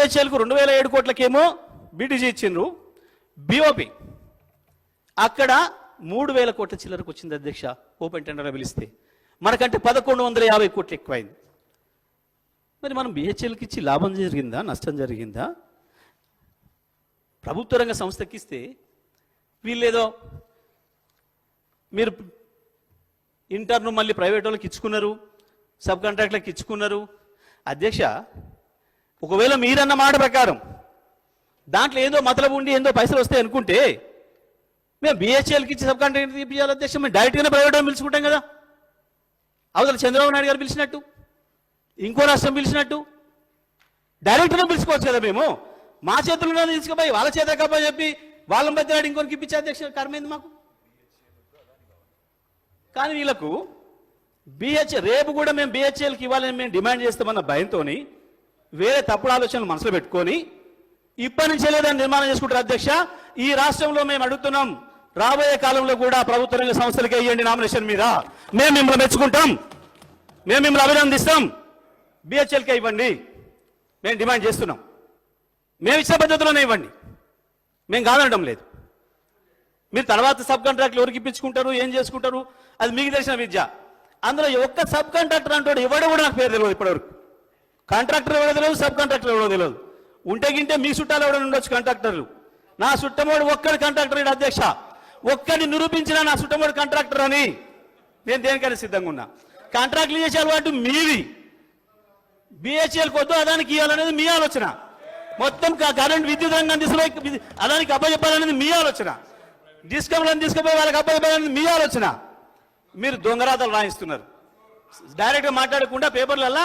బిహెచ్ఎల్కు రెండు వేల ఏడు కోట్లకేమో బీటీజీ ఇచ్చిండ్రు. బిఓపి అక్కడ మూడు వేల కోట్ల చిల్లరకు వచ్చింది అధ్యక్ష ఓపెన్ టెండర్ పిలిస్తే. మనకంటే పదకొండు వందల యాభై కోట్లు ఎక్కువైంది. మరి మనం బిహెచ్ఎల్కి ఇచ్చి లాభం జరిగిందా నష్టం జరిగిందా? ప్రభుత్వ రంగ సంస్థకి ఇస్తే వీళ్ళేదో మీరు ఇంటర్ను మళ్ళీ ప్రైవేట్ వాళ్ళకి ఇచ్చుకున్నారు సబ్ కాంట్రాక్ట్లకు ఇచ్చుకున్నారు. అధ్యక్ష ఒకవేళ మీరన్న మాట ప్రకారం దాంట్లో ఏదో మతలబు ఉండి ఏందో పైసలు వస్తాయి అనుకుంటే మేము బిహెచ్ఎల్కి ఇచ్చి సబ్ కాంట్రాక్ట్ ఇప్పించాలి అధ్యక్షం. మేము డైరెక్ట్గానే ప్రైవేట్ పిలుచుకుంటాం కదా. అవతల చంద్రబాబు నాయుడు గారు పిలిచినట్టు ఇంకో రాష్ట్రం పిలిచినట్టు. డైరెక్ట్గా పిలుచుకోవచ్చు కదా మేము. మా చేతుల్లో తీసుకుపోయి వాళ్ళ చేత కప్ప చెప్పి వాళ్ళ మధ్య ఇంకొనికి ఇప్పించే అధ్యక్ష కర్మైంది మాకు? కానీ వీళ్ళకు బిహెచ్ రేపు కూడా మేము బిహెచ్ఎల్కి ఇవ్వాలని మేము డిమాండ్ చేస్తామన్న భయంతో వేరే తప్పుడు ఆలోచనలు మనసులో పెట్టుకొని ఇప్పటి నుంచే లేదని నిర్మాణం చేసుకుంటారు అధ్యక్ష. ఈ రాష్ట్రంలో మేము అడుగుతున్నాం రాబోయే కాలంలో కూడా ప్రభుత్వ రంగ సంస్థలకి వేయండి నామినేషన్ మీద. మేము మిమ్మల్ని మెచ్చుకుంటాం మేము మిమ్మల్ని అభినందిస్తాం. బిహెచ్ఎల్కే ఇవ్వండి మేము డిమాండ్ చేస్తున్నాం. మేము ఇచ్చిన పద్ధతిలోనే ఇవ్వండి. మేము కాదనడం లేదు. మీరు తర్వాత సబ్ కాంట్రాక్ట్లు ఎవరికి ఇప్పించుకుంటారు ఏం చేసుకుంటారు అది మీకు తెలిసిన విద్య. అందులో ఒక్క సబ్ కాంట్రాక్టర్ అంటాడు ఎవడో కూడా నాకు పేరు తెలియదు ఇప్పటివరకు. కాంట్రాక్టర్ ఎవడో తెలియదు సబ్ కాంట్రాక్టర్ ఎవడో తెలియదు ఉంటే గింటే మీ చుట్టాలు ఎవడో ఉండొచ్చు కాంట్రాక్టర్లు. నా చుట్టమోడు ఒక్కడి కాంట్రాక్టర్ ఈడ అధ్యక్ష. ఒక్కడిని నిరూపించిన నా చుట్టమోడు కాంట్రాక్టర్ అని నేను దేనికైనా సిద్ధంగా ఉన్నా. కాంట్రాక్టులు చేసే అలవాటు మీది. బిహెచ్ఎల్ కొద్దు అదానికి ఇవ్వాలనేది మీ ఆలోచన. మొత్తం కరెంట్ విద్యుత్ రంగం దిశలో అదానికి అదానికి అప్పచెప్పాలనేది మీ ఆలోచన. డిస్కమ్లను తీసుకుపోయి వాళ్ళకి అప్పచెప్పాలనేది మీ ఆలోచన. మీరు దొంగరాతలు రాయిస్తున్నారు. డైరెక్ట్గా మాట్లాడకుండా పేపర్లల్లా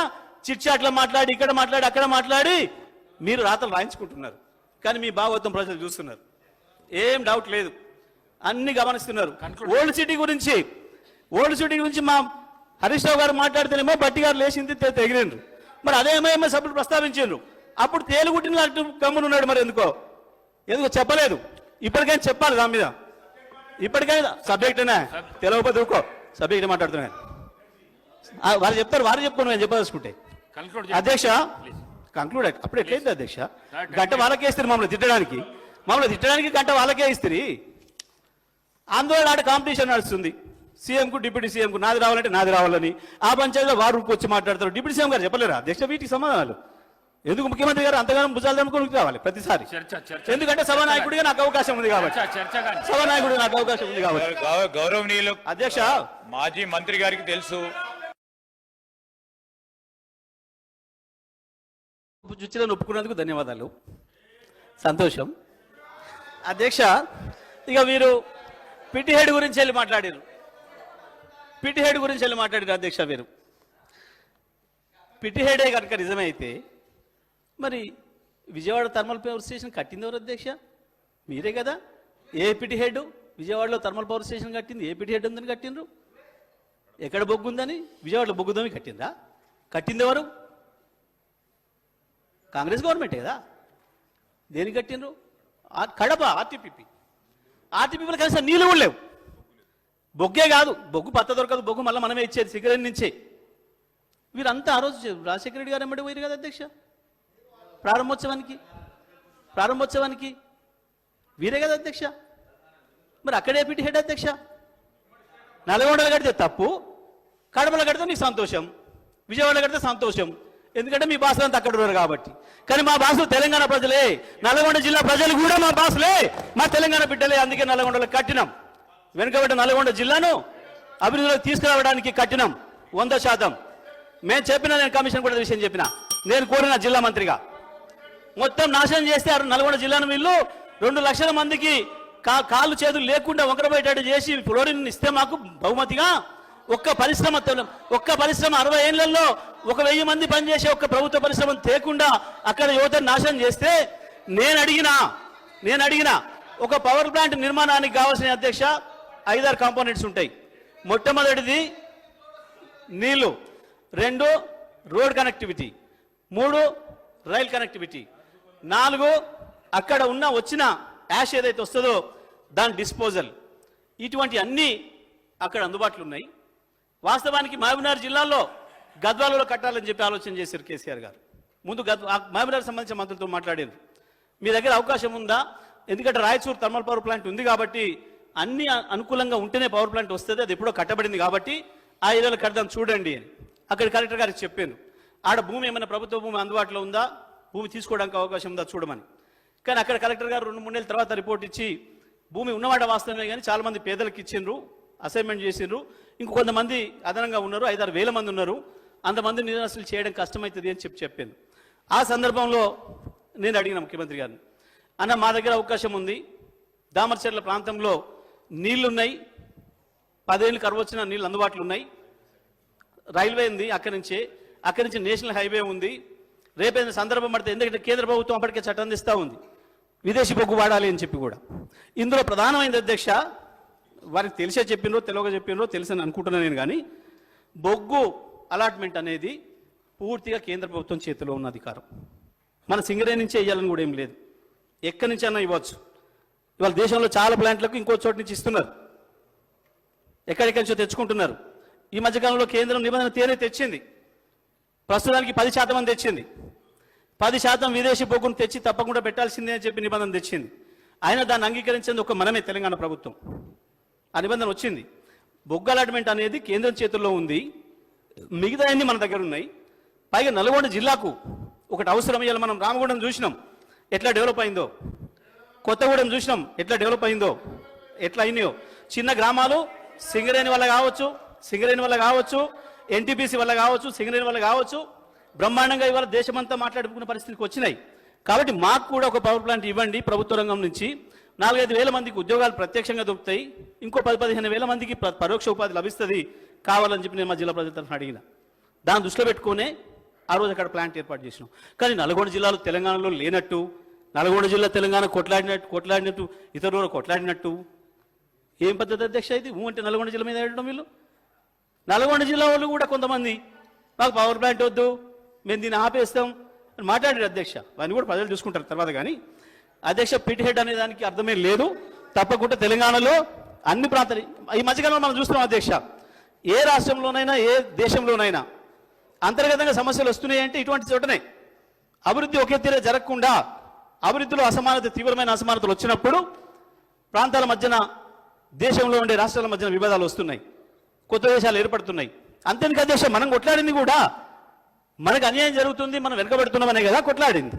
చిట్ చాట్లో మాట్లాడి ఇక్కడ మాట్లాడి అక్కడ మాట్లాడి మీరు రాతలు రాయించుకుంటున్నారు. కానీ మీ భాగవతం ప్రజలు చూస్తున్నారు. ఏం డౌట్ లేదు. అన్ని గమనిస్తున్నారు. ఓల్డ్ సిటీ గురించి ఓల్డ్ సిటీ గురించి మా హరీష్ రావు గారు మాట్లాడితేనేమో బట్టి గారు లేచింది తె- తెగిలిండ్రు మరి అదే ఎంఐఎంఏ సభ్యులు ప్రస్తావించారు అప్పుడు తేలుగుట్టిన అటు గమ్మునున్నాడు మరి ఎందుకో? ఎందుకో చెప్పలేదు. ఇప్పటికైనా చెప్పాలి దాని మీద. ఇప్పటికైనా సబ్జెక్టేనా తెలియకపోతే ఊకో సబ్జెక్ట్ మాట్లాడుతున్నాను. ఆ, వారు చెప్తారు వారు చెప్పుకోండి నేను చెప్పదలుచుకుంటే. అధ్యక్ష కంక్లూడ్ అప్పుడు ఎట్లయింది అధ్యక్ష? గంట వాళ్ళకే ఇస్తారు మమ్మల్ని తిట్టడానికి. మమ్మల్ని తిట్టడానికి గంట వాళ్ళకే ఇస్తారు. ఆందోళన ఆడ కాంపిటీషన్ నడుస్తుంది. సీఎంకు డిప్యూటీ సీఎంకు నాది రావాలంటే నాది రావాలని. ఆ పంచాయతీలో వారు వచ్చి మాట్లాడతారు. డిప్యూటీ సీఎం గారు చెప్పలేరా? అధ్యక్ష వీటికి సమాధానాలు. ఎందుకు ముఖ్యమంత్రి గారు అంతగానో భుజాలు దమ్ముకొని రావాలి ప్రతిసారి? చర్చ చర్చ ఎందుకంటే సభానాయకుడిగా నాకు అవకాశం ఉంది కాబట్టి. చర్చ చర్చ కానీ సభానాయకుడిగా నాకు అవకాశం ఉంది కాబట్టి. గౌరవనీయులు అధ్యక్ష. మాజీ మంత్రి గారికి తెలుసు. చుచ్చిలో ఒప్పుకున్నందుకు ధన్యవాదాలు. సంతోషం. అధ్యక్ష ఇక మీరు పిటిహెడ్ గురించి వెళ్ళి మాట్లాడారు. పిటిహెడ్ గురించి వెళ్ళి మాట్లాడారు అధ్యక్ష మీరు పిటిహెడే కనుక నిజమైతే మరి విజయవాడ థర్మల్ పవర్ స్టేషన్ కట్టింది ఎవరు అధ్యక్ష? మీరే కదా. ఏ పిటిహెడ్ విజయవాడలో థర్మల్ పవర్ స్టేషన్ కట్టింది. ఏ పిటిహెడ్ ఉందని కట్టిండ్రు? ఎక్కడ బొగ్గు ఉందని? విజయవాడలో బొగ్గుదని కట్టిందా కట్టింది ఎవరు? కాంగ్రెస్ గవర్నమెంటే కదా? దేనికి కట్టినరు కడప ఆర్టీపీపీ. ఆర్టీపీపీలో కనీసం నీళ్ళు కూడా లేవు. బొగ్గే కాదు. బొగ్గు పత్త దొరకదు. బొగ్గు మళ్ళీ మనమే ఇచ్చేది సిగరెట్ నుంచే. వీరంతా ఆ రోజు రాజశేఖర రెడ్డి గారు ఎమ్మడి పోయారు కదా అధ్యక్ష? ప్రారంభోత్సవానికి? ప్రారంభోత్సవానికి? వీరే కదా అధ్యక్ష? మరి అక్కడే పిటి హెడ్ అధ్యక్ష? నల్గొండలో కడితే తప్పు. కడపలో కడితే నీకు సంతోషం. విజయవాడలో కడితే సంతోషం. ఎందుకంటే మీ భాషలంతా అక్కడ ఉన్నారు కాబట్టి. కానీ మా భాషలు తెలంగాణ ప్రజలే. నల్గొండ జిల్లా ప్రజలు కూడా మా భాషలే మా తెలంగాణ బిడ్డలే అందుకే నల్గొండలో కట్టినాం. వెనుకబడ్డ నల్గొండ జిల్లాను అభివృద్ధిలో తీసుకురావడానికి కట్టినాం. వంద శాతం. మేము చెప్పిన నేను కమిషన్ కూడా విషయం చెప్పిన. నేను కోరిన జిల్లా మంత్రిగా. మొత్తం నాశనం చేస్తే నల్గొండ జిల్లాను వీళ్ళు రెండు లక్షల మందికి కా కాళ్ళు చేతులు లేకుండా వంకరబోయేటట్టు చేసి ఫ్లోరిన్ ఇస్తే మాకు బహుమతిగా ఒక్క పరిశ్రమ ఒక్క పరిశ్రమ అరవై ఏళ్ళలో ఒక వెయ్యి మంది పనిచేసే ఒక్క ప్రభుత్వ పరిశ్రమ తేకుండా అక్కడ యువతను నాశనం చేస్తే నేను అడిగిన నేను అడిగిన ఒక పవర్ ప్లాంట్ నిర్మాణానికి కావాల్సిన అధ్యక్ష ఐదారు కాంపోనెంట్స్ ఉంటాయి. మొట్టమొదటిది నీళ్ళు రెండు రోడ్ కనెక్టివిటీ మూడు రైల్ కనెక్టివిటీ నాలుగు అక్కడ ఉన్న వచ్చిన యాష్ ఏదైతే వస్తుందో దాని డిస్పోజల్. ఇటువంటి అన్నీ అక్కడ అందుబాటులో ఉన్నాయి. వాస్తవానికి మహబూబ్నగర్ జిల్లాలో గద్వాలలో కట్టాలని చెప్పి ఆలోచన చేశారు కేసీఆర్ గారు. ముందు గద్ మహబూబ్నగర్ సంబంధించిన మంత్రులతో మాట్లాడారు మీ దగ్గర అవకాశం ఉందా? ఎందుకంటే రాయచూర్ థర్మల్ పవర్ ప్లాంట్ ఉంది కాబట్టి అన్ని అనుకూలంగా ఉంటేనే పవర్ ప్లాంట్ వస్తుంది. అది ఎప్పుడో కట్టబడింది కాబట్టి ఆ ఏరియాలో కడదాం చూడండి అని. అక్కడ కలెక్టర్ గారికి చెప్పాను. ఆడ భూమి ఏమైనా ప్రభుత్వ భూమి అందుబాటులో ఉందా? భూమి తీసుకోవడానికి అవకాశం ఉందా చూడమని. కానీ అక్కడ కలెక్టర్ గారు రెండు మూడు నెలల తర్వాత రిపోర్ట్ ఇచ్చి భూమి ఉన్నవాడ వాస్తవమే కానీ చాలామంది పేదలకు ఇచ్చిండ్రు. అసైన్మెంట్ చేసిండ్రు. ఇంకొంతమంది కొంతమంది అదనంగా ఉన్నారు ఐదారు వేల మంది ఉన్నారు. అంతమంది నిరాశలు చేయడం కష్టమవుతుంది అని చెప్పి చెప్పాను ఆ సందర్భంలో నేను అడిగిన ముఖ్యమంత్రి గారిని అన్న మా దగ్గర అవకాశం ఉంది. దామరచెర్ల ప్రాంతంలో నీళ్ళున్నాయి. పదేళ్ళు కరువు వచ్చిన నీళ్ళు అందుబాటులో ఉన్నాయి. రైల్వే ఉంది అక్కడి నుంచే. అక్కడి నుంచి నేషనల్ హైవే ఉంది. రేపేదైనా సందర్భం పడితే ఎందుకంటే కేంద్ర ప్రభుత్వం అప్పటికే చట్టం తెస్తా ఉంది. విదేశీ బొగ్గు వాడాలి అని చెప్పి కూడా. ఇందులో ప్రధానమైన అధ్యక్ష వారికి తెలిసే చెప్పినో తెలియక చెప్పినో తెలుసని అనుకుంటున్నాను నేను కానీ బొగ్గు అలాట్మెంట్ అనేది పూర్తిగా కేంద్ర ప్రభుత్వం చేతిలో ఉన్న అధికారం. మన సింగరే నుంచే ఇవ్వాలని కూడా ఏం లేదు. ఎక్కడి నుంచి అన్నా ఇవ్వచ్చు. ఇవాళ దేశంలో చాలా ప్లాంట్లకు ఇంకో చోటు నుంచి ఇస్తున్నారు. ఎక్కడెక్కడి నుంచో తెచ్చుకుంటున్నారు. ఈ మధ్యకాలంలో కేంద్రం నిబంధన తేనే తెచ్చింది. ప్రస్తుతానికి పది శాతం అని తెచ్చింది. పది శాతం విదేశీ బొగ్గును తెచ్చి తప్పకుండా పెట్టాల్సిందే అని చెప్పి నిబంధన తెచ్చింది. అయినా దాన్ని అంగీకరించింది ఒక మనమే తెలంగాణ ప్రభుత్వం. ఆ నిబంధన వచ్చింది. బొగ్గు అలాట్మెంట్ అనేది కేంద్రం చేతుల్లో ఉంది. మిగతా అన్ని మన దగ్గర ఉన్నాయి. పైగా నల్గొండ జిల్లాకు ఒకటి అవసరం. ఇవాళ మనం రామగుండం చూసినాం. ఎట్లా డెవలప్ అయిందో. కొత్తగూడెం చూసినాం. ఎట్లా డెవలప్ అయిందో. ఎట్లా అయినాయో. చిన్న గ్రామాలు సింగరేణి వల్ల కావచ్చు సింగరేణి వల్ల కావచ్చు ఎన్టీపీసీ వల్ల కావచ్చు సింగరేణి వల్ల కావచ్చు. బ్రహ్మాండంగా ఇవాళ దేశమంతా మాట్లాడుకునే పరిస్థితికి వచ్చినాయి. కాబట్టి మాకు కూడా ఒక పవర్ ప్లాంట్ ఇవ్వండి ప్రభుత్వ రంగం నుంచి. నాలుగైదు వేల మందికి ఉద్యోగాలు ప్రత్యక్షంగా దొరుకుతాయి. ఇంకో పది పదిహేను వేల మందికి పరోక్ష ఉపాధి లభిస్తుంది. కావాలని చెప్పి నేను మా జిల్లా ప్రజల తరఫున అడిగిన. దాన్ని దృష్టిలో పెట్టుకునే ఆ రోజు అక్కడ ప్లాంట్ ఏర్పాటు చేసినాం. కానీ నల్గొండ జిల్లాలో తెలంగాణలో లేనట్టు నల్గొండ జిల్లా తెలంగాణ కొట్లాడినట్టు కొట్లాడినట్టు ఇతరులు కొట్లాడినట్టు ఏం పద్ధతి అధ్యక్ష ఇది? ఊ అంటే నల్గొండ జిల్లా మీద వేయడం వీళ్ళు? నల్గొండ జిల్లా వాళ్ళు కూడా కొంతమంది మాకు పవర్ ప్లాంట్ వద్దు మేము దీన్ని ఆపేస్తాం అని మాట్లాడారు అధ్యక్ష. వాడిని కూడా ప్రజలు చూసుకుంటారు తర్వాత కానీ. అధ్యక్ష పిట్ హెడ్ అనే దానికి అర్థమే లేదు. తప్పకుండా తెలంగాణలో అన్ని ప్రాంతాలు ఈ మధ్యకాలంలో మనం చూస్తున్నాం అధ్యక్ష ఏ రాష్ట్రంలోనైనా ఏ దేశంలోనైనా అంతర్గతంగా సమస్యలు వస్తున్నాయి అంటే ఇటువంటి చోటనే అభివృద్ధి ఒకే తీరే జరగకుండా అభివృద్ధిలో అసమానత తీవ్రమైన అసమానతలు వచ్చినప్పుడు ప్రాంతాల మధ్యన దేశంలో ఉండే రాష్ట్రాల మధ్యన విభేదాలు వస్తున్నాయి. కొత్త దేశాలు ఏర్పడుతున్నాయి. అంతేనికి అధ్యక్ష మనం కొట్లాడింది కూడా మనకు అన్యాయం జరుగుతుంది మనం వెనకబడుతున్నామనే కదా కొట్లాడింది.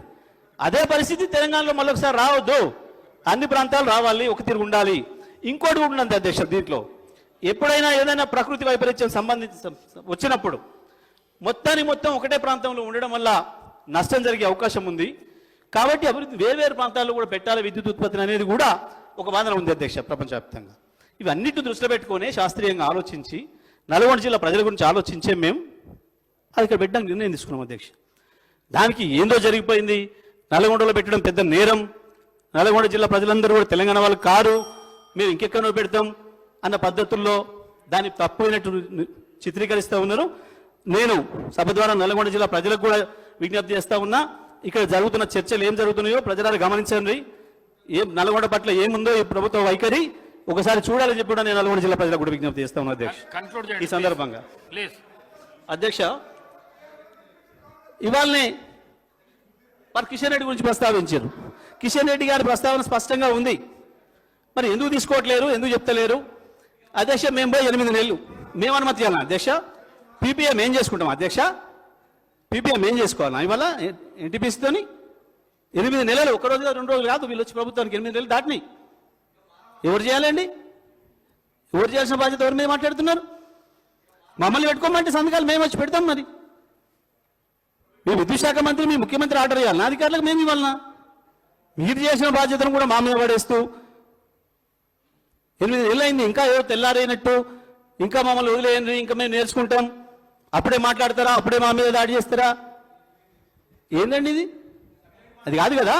అదే పరిస్థితి తెలంగాణలో మళ్ళొకసారి రావద్దు. అన్ని ప్రాంతాలు రావాలి ఒక తీరు ఉండాలి. ఇంకోటి కూడా ఉన్నది అధ్యక్ష దీంట్లో. ఎప్పుడైనా ఏదైనా ప్రకృతి వైపరీత్యం సంబంధించి వచ్చినప్పుడు మొత్తాన్ని మొత్తం ఒకటే ప్రాంతంలో ఉండడం వల్ల నష్టం జరిగే అవకాశం ఉంది. కాబట్టి అభివృద్ధి వేర్వేరు ప్రాంతాల్లో కూడా పెట్టాలి విద్యుత్ ఉత్పత్తిని అనేది కూడా ఒక వాదన ఉంది అధ్యక్ష ప్రపంచవ్యాప్తంగా. ఇవన్నిటిని దృష్టిలో పెట్టుకొని శాస్త్రీయంగా ఆలోచించి నల్గొండ జిల్లా ప్రజల గురించి ఆలోచించే మేము అది ఇక్కడ పెట్టడానికి నిర్ణయం తీసుకున్నాం అధ్యక్ష. దానికి ఏందో జరిగిపోయింది. నల్గొండలో పెట్టడం పెద్ద నేరం. నల్గొండ జిల్లా ప్రజలందరూ కూడా తెలంగాణ వాళ్ళు కారు. మేము ఇంకెక్కడో పెడతాం అన్న పద్ధతుల్లో దాన్ని తప్పైనట్టు చిత్రీకరిస్తూ ఉన్నారు. నేను సభ ద్వారా నల్గొండ జిల్లా ప్రజలకు కూడా విజ్ఞప్తి చేస్తా ఉన్నా ఇక్కడ జరుగుతున్న చర్చలు ఏం జరుగుతున్నాయో ప్రజలారు గమనించండి. ఏం నల్గొండ పట్ల ఏముందో ఈ ప్రభుత్వ వైఖరి ఒకసారి చూడాలని చెప్పి కూడా నేను నల్గొండ జిల్లా ప్రజలకు కూడా విజ్ఞప్తి చేస్తా ఉన్నా అధ్యక్ష. ఈ సందర్భంగా. ప్లీజ్ అధ్యక్ష ఇవాళనే మరి కిషన్ రెడ్డి గురించి ప్రస్తావించారు. కిషన్ రెడ్డి గారి ప్రస్తావన స్పష్టంగా ఉంది. మరి ఎందుకు తీసుకోవట్లేరు? ఎందుకు చెప్తలేరు? అధ్యక్ష మేము పోయి ఎనిమిది నెలలు. మేము అనుమతి చేయాలా అధ్యక్ష? పీపీఎం ఏం చేసుకుంటాం అధ్యక్ష? పీపీఎం ఏం చేసుకోవాలా? ఇవాళ ఎన్టీపీసీతోని ఎనిమిది నెలలు ఒక రోజు రెండు రోజులు కాదు వీళ్ళు వచ్చి ప్రభుత్వానికి ఎనిమిది నెలలు దాటినాయి. ఎవరు చేయాలండి? ఎవరు చేయాల్సిన బాధ్యత ఎవరి మీద మాట్లాడుతున్నారు? మమ్మల్ని పెట్టుకోమంటే సంతకాలు మేము వచ్చి పెడతాం మరి. మీ విద్యుత్ శాఖ మంత్రి మీ ముఖ్యమంత్రి ఆర్డర్ ఇవ్వాలి. నా అధికారులకు మేము ఇవ్వాలనా? మీరు చేసిన బాధ్యతను కూడా మా మీద పడేస్తూ ఎనిమిది నెలలు అయింది ఇంకా ఏదో తెల్లారైనట్టు ఇంకా మమ్మల్ని వదిలేయండి ఇంకా మేము నేర్చుకుంటాం. అప్పుడే మాట్లాడతారా? అప్పుడే మా మీద దాడి చేస్తారా? ఏందండి ఇది? అది కాదు కదా?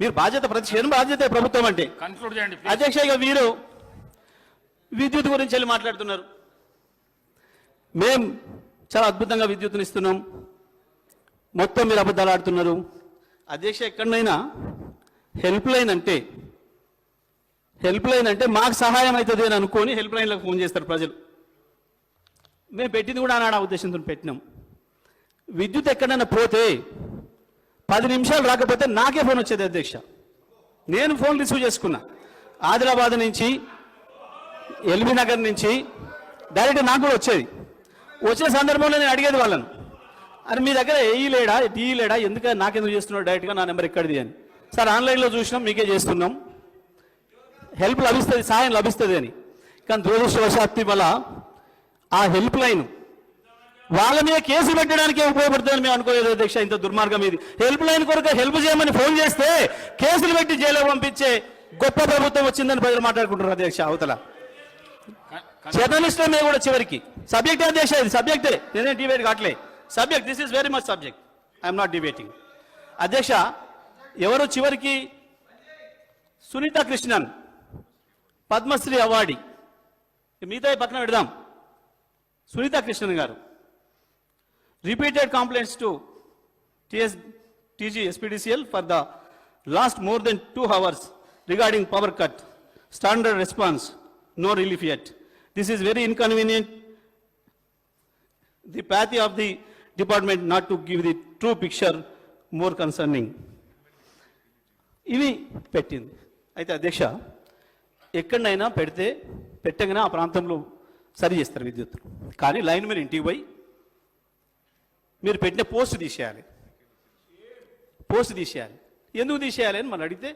మీరు బాధ్యత ప్రతి క్షణం బాధ్యత ప్రభుత్వం అంటే. కన్క్లూడ్ చేయండి please. అధ్యక్ష ఇక వీరు విద్యుత్ గురించి వెళ్ళి మాట్లాడుతున్నారు. మేం చాలా అద్భుతంగా విద్యుత్తుని ఇస్తున్నాం మొత్తం మీరు అబద్ధాలు ఆడుతున్నారు. అధ్యక్ష ఎక్కడైనా హెల్ప్ లైన్ అంటే హెల్ప్ లైన్ అంటే మాకు సహాయం అవుతుంది అని అనుకొని హెల్ప్ లైన్లకు ఫోన్ చేస్తారు ప్రజలు. మేము పెట్టింది కూడా ఆనాడు ఆ ఉద్దేశంతో పెట్టినాం. విద్యుత్ ఎక్కడైనా పోతే పది నిమిషాలు రాకపోతే నాకే ఫోన్ వచ్చేది అధ్యక్ష. నేను ఫోన్ రిసీవ్ చేసుకున్నా. ఆదిలాబాద్ నుంచి ఎల్బీ నగర్ నుంచి డైరెక్ట్ నాకు కూడా వచ్చేది. వచ్చిన సందర్భంలో నేను అడిగేది వాళ్ళను. అరే మీ దగ్గర ఏ లేడా? టీ లేడా? ఎందుకు నాకెందుకు చేస్తున్నాడు డైరెక్ట్గా నా నెంబర్ ఎక్కడిది అని సార్ ఆన్లైన్లో చూసినాం మీకే చేస్తున్నాం. హెల్ప్ లభిస్తుంది సాయం లభిస్తుంది అని. కానీ దురదృష్టవశాత్తు వల్ల ఆ హెల్ప్ లైన్ వాళ్ళ మీద కేసు పెట్టడానికే ఉపయోగపడుతుందని మేము అనుకోలేదు అధ్యక్ష ఇంత దుర్మార్గం ఇది. హెల్ప్ లైన్ కొరకు హెల్ప్ చేయమని ఫోన్ చేస్తే కేసులు పెట్టి జైలు పంపించే గొప్ప ప్రభుత్వం వచ్చిందని ప్రజలు మాట్లాడుకుంటున్నారు అధ్యక్ష అవతల. జర్నలిస్టుల మీద కూడా చివరికి. సబ్జెక్ట్ అధ్యక్ష ఇది సబ్జెక్టే. నేనే డిబేట్ కావట్లే subject this is very much subject I'm not debating అధ్యక్ష ఎవరు చివరికి? సునీత కృష్ణన్ పద్మశ్రీ అవార్డి మిగతా పక్కన పెడదాం. సునీత కృష్ణన్ గారు. Repeated complaints to TS TG SPDCL for the last more than two hours regarding power cut standard response no relief yet. This is very inconvenient apathy of the department not to give the true picture more concerning. ఇవి పెట్టింది. అయితే అధ్యక్ష ఎక్కడైనా పెడితే పెట్టగానే ఆ ప్రాంతంలో సరి చేస్తారు విద్యుత్ కానీ లైన్ మీద ఇంటికి పోయి మీరు పెట్టిన పోస్ట్ తీసేయాలి. పోస్ట్ తీసేయాలి. ఎందుకు తీసేయాలి అని మనం అడిగితే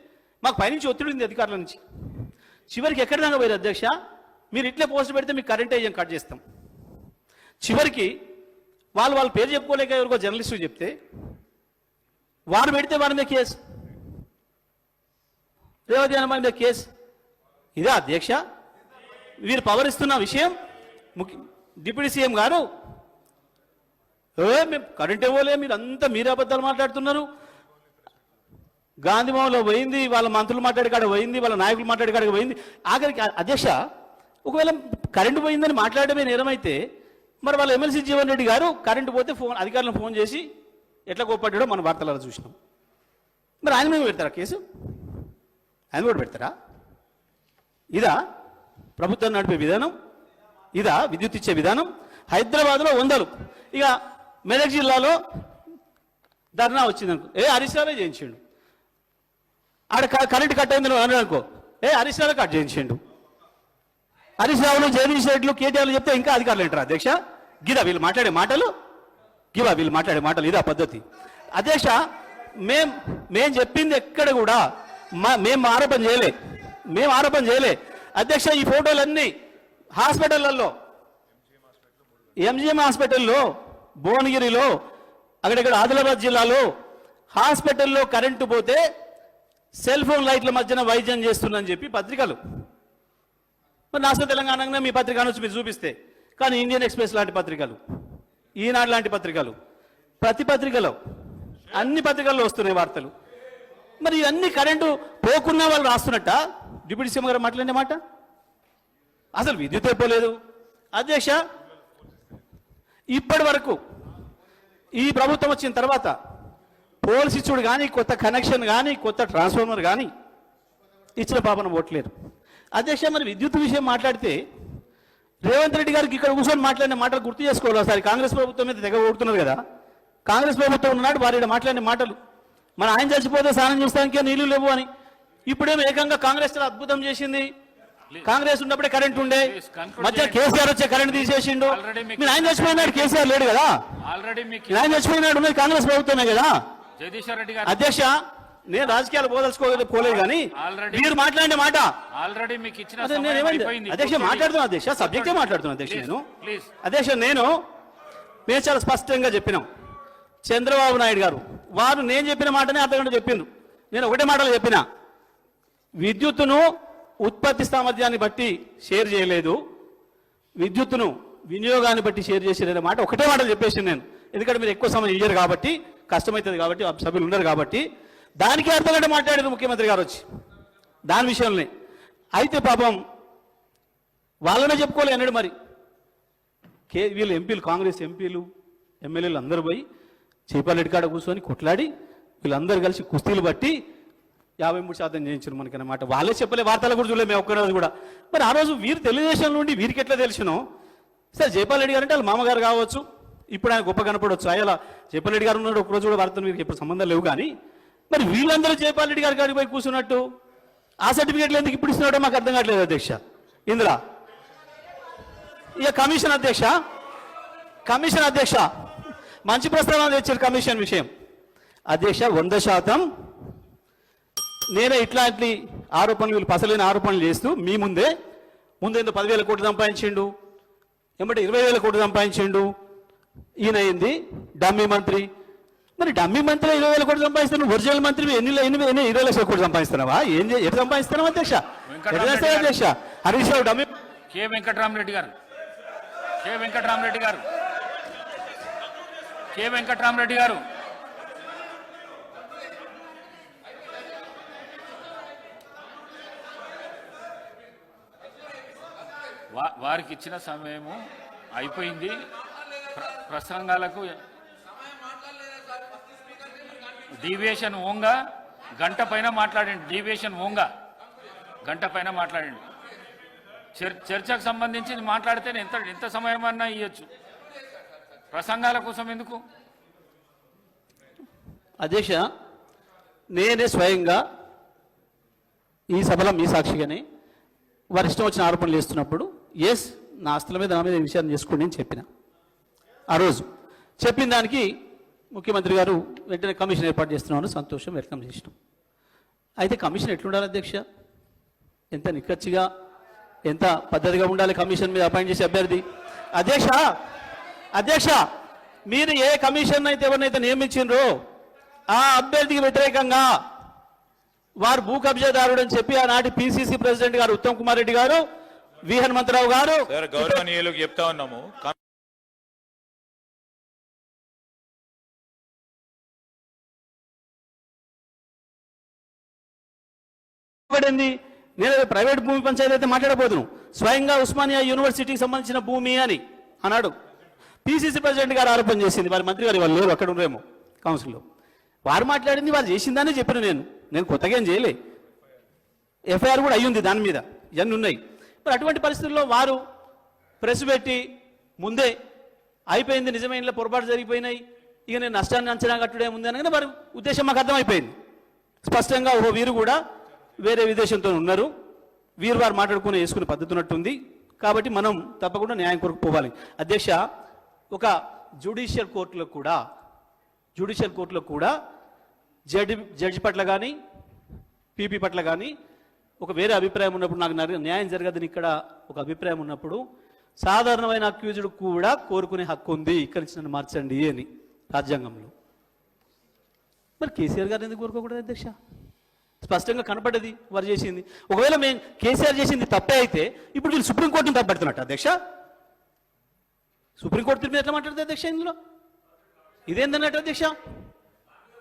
మాకు పైనుంచి ఒత్తిడి ఉంది అధికారుల నుంచి. చివరికి ఎక్కడి దాకా పోయారు అధ్యక్ష? మీరు ఇట్లే పోస్ట్ పెడితే మీకు కరెంట్ ఏజెంట్ కట్ చేస్తాం. చివరికి వాళ్ళు వాళ్ళ పేరు చెప్పుకోలేక ఎవరికో జర్నలిస్టు చెప్తే వారు పెడితే వారి మీద కేసు. రేవతి అన్న మీద కేసు. ఇదే అధ్యక్ష? వీరు పవర్ ఇస్తున్న విషయం? ముఖ్య డిప్యూటీ సీఎం గారు? ఏ మేము కరెంట్ ఇవ్వలే మీరు అంతా మీరే అబద్ధాలు మాట్లాడుతున్నారు. గాంధీభవన్లో పోయింది వాళ్ళ మంత్రులు మాట్లాడే కాడ పోయింది వాళ్ళ నాయకులు మాట్లాడే కాడికి పోయింది. ఆఖరికి అధ్యక్ష ఒకవేళ కరెంటు పోయిందని మాట్లాడమే నేరమైతే మరి వాళ్ళ ఎమ్మెల్సీ జీవన్ రెడ్డి గారు కరెంటు పోతే ఫోన్ అధికారులను ఫోన్ చేసి ఎట్లా కోప్పడ్డాడో మన వార్తలలో చూసినాం. మరి ఆయన మీద పెడతారా కేసు? ఆయన కూడా పెడతారా? ఇదా ప్రభుత్వం నడిపే విధానం? ఇదా విద్యుత్ ఇచ్చే విధానం? హైదరాబాద్లో వందలు. ఇక మెదక్ జిల్లాలో ధర్నా వచ్చిందనుకో ఏ హరీశ్రావే చేయించిండు. ఆడ క- కరెంట్ కట్ అయింది అని అనుకో. ఏ హరీశ్రావే కట్ చేయించిండు. హరీష్ రావులు జగదీష్ రెడ్లు కేటీఆర్లు చెప్తే ఇంకా అధికారులు ఏంటారు అధ్యక్ష? గిదా వీళ్ళు మాట్లాడే మాటలు? గివా వీళ్ళు మాట్లాడే మాటలు ఇదా పద్ధతి. అధ్యక్ష మేం మేం చెప్పింది ఎక్కడ కూడా మా మేము ఆరోపణ చేయలే. మేము ఆరోపణ చేయలే. అధ్యక్ష ఈ ఫోటోలన్నీ హాస్పిటళ్ళలో ఎంజిఎం హాస్పిటల్లో భువనగిరిలో అక్కడక్కడ ఆదిలాబాద్ జిల్లాలో హాస్పిటల్లో కరెంటు పోతే సెల్ ఫోన్ లైట్ల మధ్యన వైద్యం చేస్తుందని చెప్పి పత్రికలు. మరి నాశనం తెలంగాణలో మీ పత్రిక అనొచ్చు మీరు చూపిస్తే. కానీ ఇండియన్ ఎక్స్ప్రెస్ లాంటి పత్రికలు ఈనాడు లాంటి పత్రికలు ప్రతి పత్రికలో అన్ని పత్రికల్లో వస్తున్నాయి వార్తలు. మరి ఇవన్నీ కరెంటు పోకున్న వాళ్ళు రాస్తున్నట్ట? డిప్యూటీ సీఎం గారు మాట్లాడిన మాట? అసలు విద్యుత్ అయిపోలేదు అధ్యక్ష ఇప్పటి వరకు ఈ ప్రభుత్వం వచ్చిన తర్వాత పోల్స్ ఇచ్చుడు కానీ కొత్త కనెక్షన్ కానీ కొత్త ట్రాన్స్ఫార్మర్ కానీ ఇచ్చిన పాపన ఓట్లేరు. అధ్యక్ష మరి విద్యుత్ విషయం మాట్లాడితే రేవంత్ రెడ్డి గారికి ఇక్కడ కూర్చొని మాట్లాడిన మాటలు గుర్తు చేసుకోవాలి ఒకసారి. కాంగ్రెస్ ప్రభుత్వం మీద తెగ ఓడుతున్నారు కదా. కాంగ్రెస్ ప్రభుత్వం ఉన్నాడు వారి మాట్లాడిన మాటలు. మన ఆయన చచ్చిపోతే స్నానం చేస్తానికే నీళ్ళు లేవు అని. ఇప్పుడేమో ఏకంగా కాంగ్రెస్ చాలా అద్భుతం చేసింది. కాంగ్రెస్ ఉన్నప్పుడే కరెంట్ ఉండే. మధ్య. కేసీఆర్ వచ్చే కరెంట్ తీసేసిండు. మీరు ఆయన చచ్చిపోయినాడు కేసీఆర్ లేడు కదా. ఆయన చచ్చిపోయినాడు కాంగ్రెస్ ప్రభుత్వమే కదా. జగదీశ్వర్ రెడ్డి గారు. అధ్యక్ష నేను రాజకీయాలు పోదలుచుకోలేదు పోలేదు కానీ మీరు మాట్లాడిన మాట. ఆల్రెడీ మీకు ఇచ్చిన. అధ్యక్ష. మాట్లాడుతున్నా అధ్యక్ష సబ్జెక్టే మాట్లాడుతున్నా అధ్యక్ష నేను. అధ్యక్ష నేను మేము చాలా స్పష్టంగా చెప్పినాం. చంద్రబాబు నాయుడు గారు వారు నేను చెప్పిన మాటనే అర్ధగంట చెప్పిండ్రు నేను ఒకటే మాటలు చెప్పిన. విద్యుత్తును ఉత్పత్తి సామర్థ్యాన్ని బట్టి షేర్ చేయలేదు. విద్యుత్తును వినియోగాన్ని బట్టి షేర్ చేసేదనే మాట ఒకటే మాటలు చెప్పేసి నేను. ఎందుకంటే మీరు ఎక్కువ సమయం ఇయ్యరు కాబట్టి కష్టమవుతుంది కాబట్టి సభ్యులు ఉన్నారు కాబట్టి. దానికి అర్థగంట మాట్లాడారు ముఖ్యమంత్రి గారు వచ్చి? దాని విషయంలోనే. అయితే పాపం వాళ్ళనే చెప్పుకోలే అన్నాడు మరి. కే వీళ్ళు ఎంపీలు కాంగ్రెస్ ఎంపీలు ఎమ్మెల్యేలు అందరూ పోయి చేపాలెడ్డి కాడ కూర్చొని కొట్లాడి వీళ్ళందరూ కలిసి కుస్తీలు బట్టి యాభై మూడు శాతం చేయించారు మనకి అన్నమాట వాళ్ళే చెప్పలే వార్తలు కూడా చూడలేదు మేము ఒక్కరోజు కూడా. మరి ఆ రోజు వీరు తెలుగుదేశం నుండి వీరికి ఎట్లా తెలిసినో? సరే జైపాల్ రెడ్డి గారు అంటే వాళ్ళ మామగారు కావచ్చు. ఇప్పుడు ఆయన గొప్ప కనపడవచ్చు అయలా జైపాల్ రెడ్డి గారు ఉన్నాడు ఒకరోజు కూడా వార్తలు మీకు ఇప్పుడు సంబంధం లేవు కానీ మరి వీళ్ళందరూ జయపాల్ రెడ్డి గారి గారికి పోయి కూర్చున్నట్టు? ఆ సర్టిఫికేట్లు ఎందుకు ఇప్పుడు ఇస్తున్నాడో మాకు అర్థం కావట్లేదు అధ్యక్ష. ఇందిరా ఇక కమిషన్ అధ్యక్ష. కమిషన్ అధ్యక్ష. మంచి ప్రస్తావన తెచ్చారు కమిషన్ విషయం. అధ్యక్ష వంద శాతం. నేనే ఇట్లాంటి ఆరోపణలు వీళ్ళు పసలేని ఆరోపణలు చేస్తూ మీ ముందే ముందేందో పదివేల కోట్లు సంపాదించిండు. ఏమంటే ఇరవై వేల కోట్లు సంపాదించిండు. ఈయన అయింది డమ్మీ మంత్రి. మరి డమ్మీ మంత్రి ఇరవై వేల కోట్లు సంపాదిస్తున్నావు ఒరిజినల్ మంత్రి ఎన్ని ఎన్ని ఎన్ని ఇరవై లక్షల కోట్లు సంపాదిస్తున్నావా? ఏం ఎట్లా సంపాదిస్తున్నావు అధ్యక్ష? చేస్తావు అధ్యక్ష? హరీష్ రావు డమ్మీ కె వెంకటరామరెడ్డి గారు. కె వెంకటరామరెడ్డి గారు. కె వెంకటరామరెడ్డి గారు. వారికి ఇచ్చిన సమయము అయిపోయింది. ప్ర- ప్రసంగాలకు డీవియేషన్ ఓంగా గంట పైన మాట్లాడండి. డీవియేషన్ ఓంగా గంట పైన మాట్లాడండి. చర్- చర్చకు సంబంధించి మాట్లాడితే ఎంత ఎంత సమయం అన్నా ఇవ్వచ్చు ప్రసంగాల కోసం ఎందుకు? అధ్యక్ష నేనే స్వయంగా ఈ సభలో మీ సాక్షిగానే వారి ఇష్టం వచ్చిన ఆరోపణలు చేస్తున్నప్పుడు ఎస్ నా ఆస్తుల మీద నా మీద విషయాన్ని చేసుకోండి అని చెప్పిన. ఆ రోజు చెప్పిన దానికి ముఖ్యమంత్రి గారు వెంటనే కమిషన్ ఏర్పాటు చేస్తున్నామని సంతోషం వ్యక్తం చేసినాం. అయితే కమిషన్ ఎట్లుండాలి అధ్యక్ష? ఎంత నిక్కచ్చిగా ఎంత పద్ధతిగా ఉండాలి కమిషన్ మీద అపాయింట్ చేసే అభ్యర్థి? అధ్యక్ష అధ్యక్ష మీరు ఏ కమిషన్ అయితే ఎవరినైతే నియమించిండ్రో ఆ అభ్యర్థికి వ్యతిరేకంగా వారు భూ కబ్జాదారుడు అని చెప్పి ఆనాటి పిసిసి ప్రెసిడెంట్ గారు ఉత్తమ్ కుమార్ రెడ్డి గారు వి హనుమంతరావు గారు గౌరవనీయులకు చెప్తా ఉన్నాము. పడింది నేను ప్రైవేట్ భూమి పంచాయతీ అయితే మాట్లాడబోతున్నాను స్వయంగా ఉస్మానియా యూనివర్సిటీకి సంబంధించిన భూమి అని అన్నాడు. పిసిసి ప్రెసిడెంట్ గారు ఆరోపణ చేసింది. వారి మంత్రి గారు వాళ్ళు లేరు అక్కడ ఉండేమో కౌన్సిల్లో. వారు మాట్లాడింది వాళ్ళు చేసిందని చెప్పిన నేను. నేను కొత్తగా ఏం చేయలే. ఎఫ్ఐఆర్ కూడా అయ్యింది దాని మీద. ఇవన్నీ ఉన్నాయి. మరి అటువంటి పరిస్థితుల్లో వారు ప్రెస్ పెట్టి ముందే అయిపోయింది నిజమే ఇంట్లో పొరపాటు జరిగిపోయినాయి. ఇక నేను నష్టాన్ని అంచనా కట్టడం ఉంది అనగానే వారి ఉద్దేశం మాకు అర్థమైపోయింది. స్పష్టంగా ఓ వీరు కూడా వేరే విదేశంతో ఉన్నారు. వీరు వారు మాట్లాడుకుని వేసుకునే పద్ధతి ఉన్నట్టుంది. కాబట్టి మనం తప్పకుండా న్యాయం కొరకు పోవాలి. అధ్యక్ష ఒక జ్యుడిషియల్ కోర్టులో కూడా జ్యుడిషియల్ కోర్టులో కూడా జడ్జి జడ్జి పట్ల కానీ పీపీ పట్ల కానీ ఒక వేరే అభిప్రాయం ఉన్నప్పుడు నాకు న్యాయం జరగదని ఇక్కడ ఒక అభిప్రాయం ఉన్నప్పుడు సాధారణమైన అక్యూజుడు కూడా కోరుకునే హక్కు ఉంది. ఇక్కడి నుంచి నన్ను మార్చండి అని రాజ్యాంగంలో. మరి కేసీఆర్ గారు ఎందుకు కోరుకోకూడదు అధ్యక్ష? స్పష్టంగా కనపడేది వారు చేసింది. ఒకవేళ మేము కేసీఆర్ చేసింది తప్పే అయితే ఇప్పుడు వీళ్ళు సుప్రీంకోర్టును తప్పడుతున్నట్టు అధ్యక్ష? సుప్రీంకోర్టు తీర్పు ఎట్లా మాట్లాడుతుంది అధ్యక్ష ఇందులో? ఇదేందన్నట్టు అధ్యక్ష?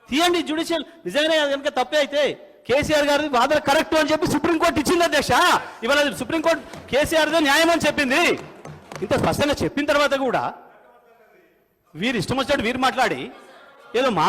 తీయండి జ్యుడిషియల్ నిజంగానే కనుక తప్పే అయితే కేసీఆర్ గారి వాదన కరెక్ట్ అని చెప్పి సుప్రీంకోర్టు ఇచ్చింది అధ్యక్ష. ఇవాళ సుప్రీంకోర్టు కేసీఆర్ న్యాయం అని చెప్పింది. ఇంత స్పష్టంగా చెప్పిన తర్వాత కూడా వీరు ఇష్టం వచ్చినట్టు వీరు మాట్లాడి ఏదో మా